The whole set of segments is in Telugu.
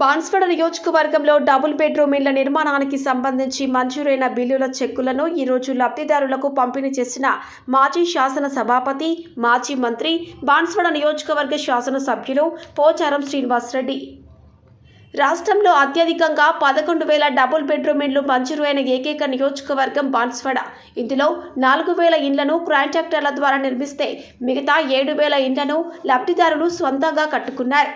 బాన్స్వాడ నియోజకవర్గంలో డబుల్ బెడ్రూమ్ ఇళ్ళ నిర్మాణానికి సంబంధించి మంజూరైన బిల్లుల చెక్కులను ఈరోజు లబ్ధిదారులకు పంపిణీ చేసిన మాజీ శాసన సభాపతి మాజీ మంత్రి బాన్స్వాడ నియోజకవర్గ శాసనసభ్యులు పోచారం శ్రీనివాసరెడ్డి. రాష్ట్రంలో అత్యధికంగా పదకొండు వేల డబుల్ బెడ్రూమ్ ఇండ్లు మంజూరైన ఏకైక నియోజకవర్గం బాన్స్వాడ. ఇందులో నాలుగు వేల ఇండ్లను కాంట్రాక్టర్ల ద్వారా నిర్మిస్తే మిగతా ఏడు వేల ఇండ్లను లబ్ధిదారులు స్వంతంగా కట్టుకున్నారు.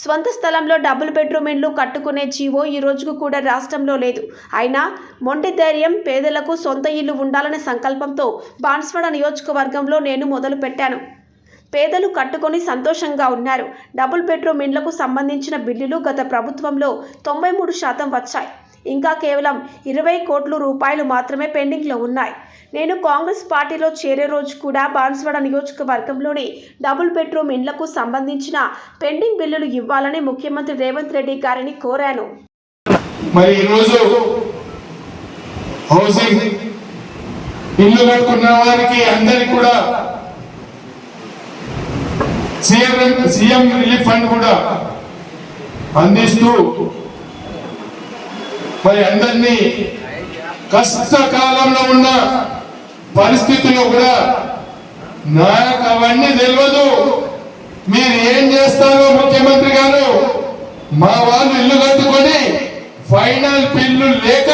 స్వంత స్థలంలో డబుల్ బెడ్రూమ్ ఇండ్లు కట్టుకునే జీవో ఈ రోజుకు కూడా రాష్ట్రంలో లేదు. అయినా మొండి ధైర్యం పేదలకు సొంత ఇల్లు ఉండాలనే సంకల్పంతో బాన్స్వాడ నియోజకవర్గంలో నేను మొదలు పెట్టాను. పేదలు కట్టుకొని సంతోషంగా ఉన్నారు. డబుల్ బెడ్రూమ్ ఇండ్లకు సంబంధించిన బిల్లులు గత ప్రభుత్వంలో తొంభై మూడు శాతం వచ్చాయి. ఇంకా కేవలం ఇరవై కోట్ల రూపాయలు మాత్రమే పెండింగ్లో ఉన్నాయి. నేను కాంగ్రెస్ పార్టీలో చేరే రోజు కూడా బాన్స్వాడ నియోజకవర్గంలోని డబుల్ బెడ్రూమ్ ఇండ్లకు సంబంధించిన పెండింగ్ బిల్లులు ఇవ్వాలని ముఖ్యమంత్రి రేవంత్ రెడ్డి గారిని కోరాను. మరి ఈరోజు హౌసింగ్ ఇల్లు కట్టుకున్న వారికి అందరికి కూడా సీఎం సీఎం రిలీఫ్ ఫండ్ కూడా అందిస్తూ మరి అందరినీ కష్టకాలంలో ఉన్న పరిస్థితుల్లో కూడా నాకు అవన్నీ తెలియదు మీరు ఏం చేస్తారో ముఖ్యమంత్రి గారు మా వాళ్ళు ఇల్లు కట్టుకొని ఫైనల్ బిల్లు లేక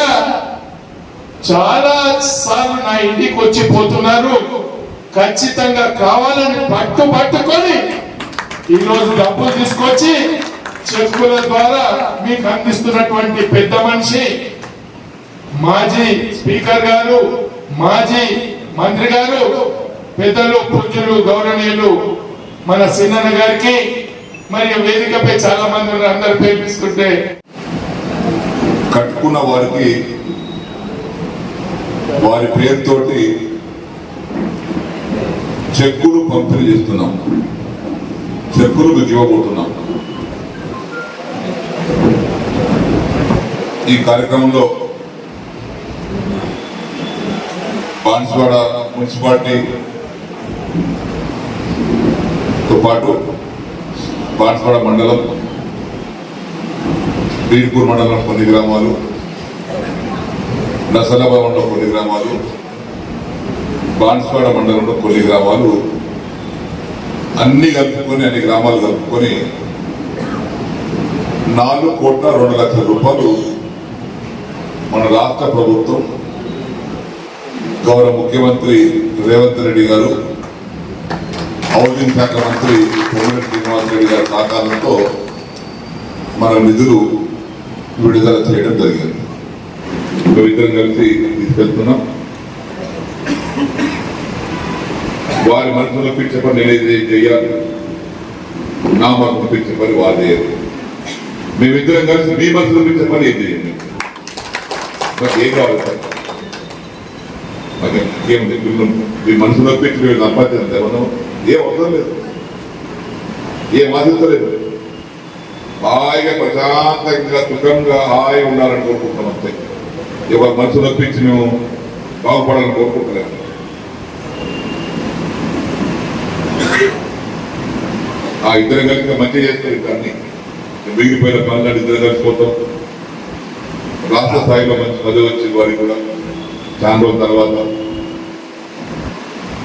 చాలా సార్లు నా ఇంటికి వచ్చి పోతున్నారు. ఖచ్చితంగా కావాలని పట్టు పట్టుకొని ఈరోజు డబ్బులు తీసుకొచ్చి చెక్కుల ద్వారా మీకు అందిస్తున్నటువంటి పెద్ద మనిషి మాజీ స్పీకర్ గారు మాజీ మంత్రి గారు పెద్దలు పూజలు గౌరవనీయులు మన సిన్నన్న గారికి మరి వేదికపై చాలా మంది ఉన్నారు. అందరు పేర్పిస్తుంటే కట్టుకున్న వారికి వారి పేరుతోటి చెక్కులు పంపిణీ చేస్తున్నాం. చెక్కులు మీకు ఇవ్వబోతున్నాం. ఈ కార్యక్రమంలో బాన్స్వాడ మున్సిపాలిటీతో పాటు బాన్స్వాడ మండలం బీర్పూర్ మండలం కొన్ని గ్రామాలు నసలాబాద్లో కొన్ని గ్రామాలు బాన్స్వాడ మండలంలో కొన్ని గ్రామాలు అన్ని కలుపుకొని అన్ని గ్రామాలు కలుపుకొని నాలుగు కోట్ల రెండు లక్షల రూపాయలు మన రాష్ట్ర ప్రభుత్వం గౌరవ ముఖ్యమంత్రి రేవంత్ రెడ్డి గారు హౌసింగ్ శాఖ మంత్రి పొంగిరెడ్డి శ్రీనివాస్ రెడ్డి గారి సహకారంతో మన నిధులు విడుదల చేయడం జరిగింది. మేమిద్దరం కలిసి తీసుకెళ్తున్నాం. వారి మనసులో పిచ్చే పని నేనేది చేయాలి? నా మనసులో పిచ్చే పని వారు చేయాలి మేమిద్దరం కలిసి మీ మనసులో పిచ్చే పని ఏం చేయండి నాకు ఏం కావాలి సార్ ఏం మీ మనసులో పెట్టి మేము సంపాదించాలి ఏం అవసరం లేదు. ఏం ఆశించలేదు హాయిగా ప్రశాంతంగా సుఖంగా హాయి ఉండాలని కోరుకుంటాం అంతే. ఎవరి మనసు నొప్పించి మేము బాగుపడాలని కోరుకుంటున్నాం ఆ ఇద్దరు కలిసి మంచి చేస్తారు ఇద్దరిని. మిగిలిపోయిన పనులు ఇద్దరు కలిసిపోతాం రాష్ట్ర స్థాయిలో మంచి పదవి వచ్చిన వారికి కూడా చాలా రోజుల తర్వాత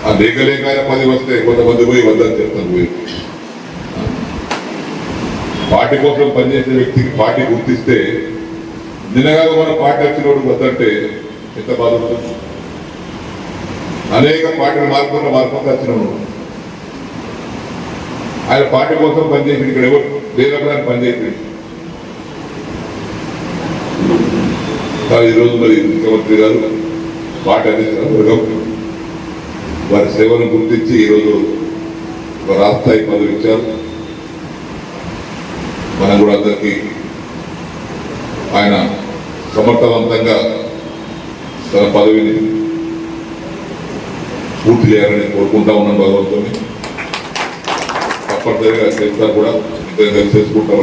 ఆ లేక ఆయన పది వస్తే కొంతమంది పోయి వద్దని చెప్తారు పోయి. పార్టీ కోసం పనిచేసే వ్యక్తికి పార్టీ గుర్తిస్తే నిన్నగా మన పార్టీ వచ్చినోడు వద్దంటే ఎంత బాధ ఉంటుంది? అనేక పార్టీలు మార్పుకున్న మార్పుకుంటూ వచ్చినాము ఆయన పార్టీ కోసం పనిచేసి ఇక్కడ ఎవరు? లేనప్పుడు ఆయన పనిచేసి ఈరోజు మరి ముఖ్యమంత్రి గారు పార్టీ అందిస్తున్న వర్గం వారి సేవను గుర్తించి ఈరోజు ఒక రాష్ట్రాయి పదవి ఇచ్చారు. మనం కూడా అందరికీ ఆయన సమర్థవంతంగా తన పదవిని పూర్తి చేయాలని కోరుకుంటా ఉన్నాను భగవంతుని. తప్పనిసరిగా చేస్తారు కూడా ఇద్దరు కలిసి చేసుకుంటా